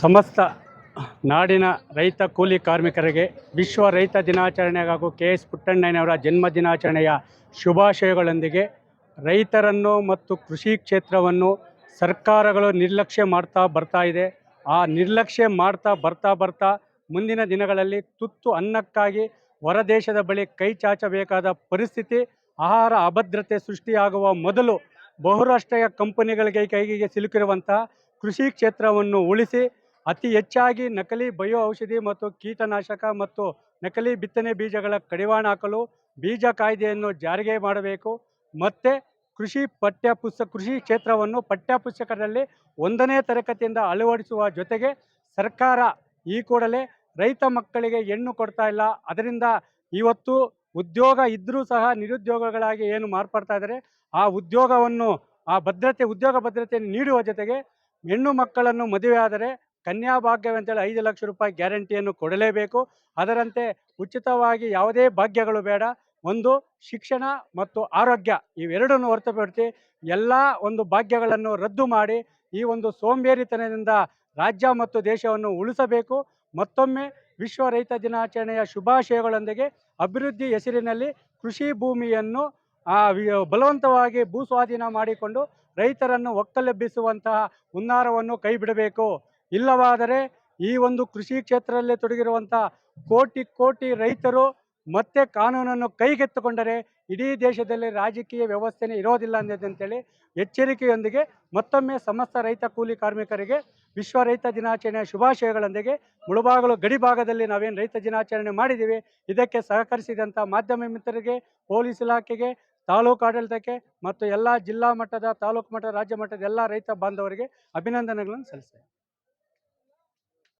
ಸಮಸ್ತ ನಾಡಿನ ರೈತ ಕೂಲಿ ಕಾರ್ಮಿಕರಿಗೆ ವಿಶ್ವ ರೈತ ದಿನಾಚರಣೆ ಹಾಗೂ ಕೆ ಎಸ್ ಪುಟ್ಟಣ್ಣಯ್ಯನವರ ಜನ್ಮ ದಿನಾಚರಣೆಯ ಶುಭಾಶಯಗಳೊಂದಿಗೆ ರೈತರನ್ನು ಮತ್ತು ಕೃಷಿ ಕ್ಷೇತ್ರವನ್ನು ಸರ್ಕಾರಗಳು ನಿರ್ಲಕ್ಷ್ಯ ಮಾಡ್ತಾ ಬರ್ತಾ ಇದೆ. ಆ ನಿರ್ಲಕ್ಷ್ಯ ಮಾಡ್ತಾ ಬರ್ತಾ ಬರ್ತಾ ಮುಂದಿನ ದಿನಗಳಲ್ಲಿ ತುತ್ತು ಅನ್ನಕ್ಕಾಗಿ ಹೊರದೇಶದ ಬಳಿ ಕೈ ಚಾಚಬೇಕಾದ ಪರಿಸ್ಥಿತಿ, ಆಹಾರ ಅಭದ್ರತೆ ಸೃಷ್ಟಿಯಾಗುವ ಮೊದಲು ಬಹುರಾಷ್ಟ್ರೀಯ ಕಂಪನಿಗಳಿಗೆ ಕೈಗೆ ಸಿಲುಕಿರುವಂತಹ ಕೃಷಿ ಕ್ಷೇತ್ರವನ್ನು ಉಳಿಸಿ ಅತಿ ಹೆಚ್ಚಾಗಿ ನಕಲಿ ಬಯೋ ಔಷಧಿ ಮತ್ತು ಕೀಟನಾಶಕ ಮತ್ತು ನಕಲಿ ಬಿತ್ತನೆ ಬೀಜಗಳ ಕಡಿವಾಣ ಹಾಕಲು ಬೀಜ ಕಾಯ್ದೆಯನ್ನು ಜಾರಿಗೆ ಮಾಡಬೇಕು. ಮತ್ತು ಕೃಷಿ ಪಠ್ಯ ಪುಸ್ತಕ ಕೃಷಿ ಕ್ಷೇತ್ರವನ್ನು ಪಠ್ಯ ಪುಸ್ತಕದಲ್ಲಿ ಒಂದನೇ ತರಗತಿಯಿಂದ ಅಳವಡಿಸುವ ಜೊತೆಗೆ ಸರ್ಕಾರ ಈ ಕೂಡಲೇ ರೈತ ಮಕ್ಕಳಿಗೆ ಹೆಣ್ಣು ಕೊಡ್ತಾ ಇಲ್ಲ. ಅದರಿಂದ ಇವತ್ತು ಉದ್ಯೋಗ ಇದ್ದರೂ ಸಹ ನಿರುದ್ಯೋಗಗಳಾಗಿ ಏನು ಮಾರ್ಪಡ್ತಾ ಇದ್ದಾರೆ. ಆ ಉದ್ಯೋಗವನ್ನು, ಆ ಭದ್ರತೆ, ಉದ್ಯೋಗ ಭದ್ರತೆಯನ್ನು ನೀಡುವ ಜೊತೆಗೆ ಹೆಣ್ಣು ಮಕ್ಕಳನ್ನು ಮದುವೆಯಾದರೆ ಕನ್ಯಾ ಭಾಗ್ಯವಂತೇಳಿ ಐದು ಲಕ್ಷ ರೂಪಾಯಿ ಗ್ಯಾರಂಟಿಯನ್ನು ಕೊಡಲೇಬೇಕು. ಅದರಂತೆ ಉಚಿತವಾಗಿ ಯಾವುದೇ ಭಾಗ್ಯಗಳು ಬೇಡ. ಒಂದು ಶಿಕ್ಷಣ ಮತ್ತು ಆರೋಗ್ಯ ಇವೆರಡನ್ನು ಹೊರತುಪಡಿಸಿ ಎಲ್ಲ ಒಂದು ಭಾಗ್ಯಗಳನ್ನು ರದ್ದು ಮಾಡಿ ಈ ಒಂದು ಸೋಂಬೇರಿತನದಿಂದ ರಾಜ್ಯ ಮತ್ತು ದೇಶವನ್ನು ಉಳಿಸಬೇಕು. ಮತ್ತೊಮ್ಮೆ ವಿಶ್ವ ರೈತ ದಿನಾಚರಣೆಯ ಶುಭಾಶಯಗಳೊಂದಿಗೆ ಅಭಿವೃದ್ಧಿ ಹೆಸರಿನಲ್ಲಿ ಕೃಷಿ ಭೂಮಿಯನ್ನು ಬಲವಂತವಾಗಿ ಭೂ ಸ್ವಾಧೀನ ಮಾಡಿಕೊಂಡು ರೈತರನ್ನು ಒಕ್ಕಲೆಬ್ಬಿಸುವಂತಹ ಹುನ್ನಾರವನ್ನು ಕೈ ಬಿಡಬೇಕು ಇಲ್ಲವಾದರೆ ಈ ಒಂದು ಕೃಷಿ ಕ್ಷೇತ್ರದಲ್ಲಿ ತೊಡಗಿರುವಂಥ ಕೋಟಿ ಕೋಟಿ ರೈತರು ಮತ್ತೆ ಕಾನೂನನ್ನು ಕೈಗೆತ್ತಿಕೊಂಡರೆ ಇಡೀ ದೇಶದಲ್ಲಿ ರಾಜಕೀಯ ವ್ಯವಸ್ಥೆನೇ ಇರೋದಿಲ್ಲ ಅಂತೇಳಿ ಎಚ್ಚರಿಕೆಯೊಂದಿಗೆ ಮತ್ತೊಮ್ಮೆ ಸಮಸ್ತ ರೈತ ಕೂಲಿ ಕಾರ್ಮಿಕರಿಗೆ ವಿಶ್ವ ರೈತ ದಿನಾಚರಣೆಯ ಶುಭಾಶಯಗಳೊಂದಿಗೆ ಮುಳುಬಾಗಲು ಗಡಿ ಭಾಗದಲ್ಲಿ ನಾವೇನು ರೈತ ದಿನಾಚರಣೆ ಮಾಡಿದ್ದೀವಿ, ಇದಕ್ಕೆ ಸಹಕರಿಸಿದಂಥ ಮಾಧ್ಯಮ ಮಿತ್ರರಿಗೆ, ಪೊಲೀಸ್ ಇಲಾಖೆಗೆ, ತಾಲೂಕು ಆಡಳಿತಕ್ಕೆ ಮತ್ತು ಎಲ್ಲ ಜಿಲ್ಲಾ ಮಟ್ಟದ, ತಾಲೂಕು ಮಟ್ಟದ, ರಾಜ್ಯ ಮಟ್ಟದ ಎಲ್ಲ ರೈತ ಬಾಂಧವರಿಗೆ ಅಭಿನಂದನೆಗಳನ್ನು ಸಲ್ಲಿಸ್ತೇನೆ.